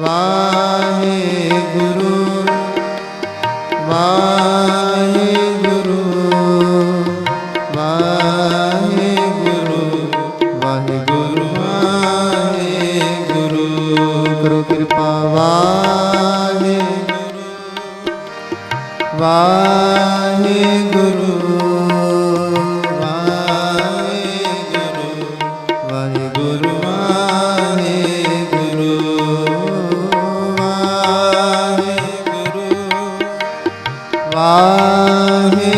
Waheguru Waheguru Ah, me.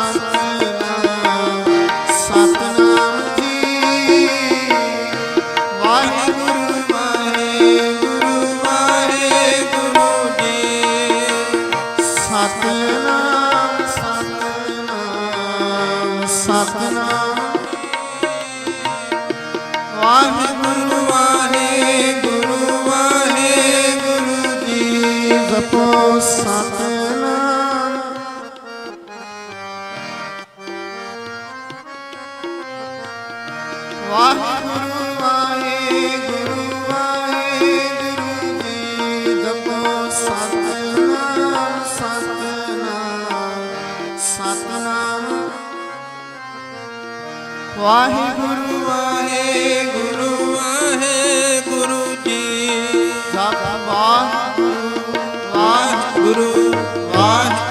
Waheguru Waheguru Waheguru ji ਜਪੋ ਸਤਨਾਮ। ਵਾਹਿਗੁਰੂ। ਵਾਹਿਗੁਰੂ ਵਾਹਿਗੁਰੂ ਵਾਹਿਗੁਰੂ ਜੀ। ਜਪ ਵਾਹਿਗੁਰੂ ਵਾਹਿਗੁਰੂ ਗੁਰੂ ਵਾਹਿਗੁਰੂ।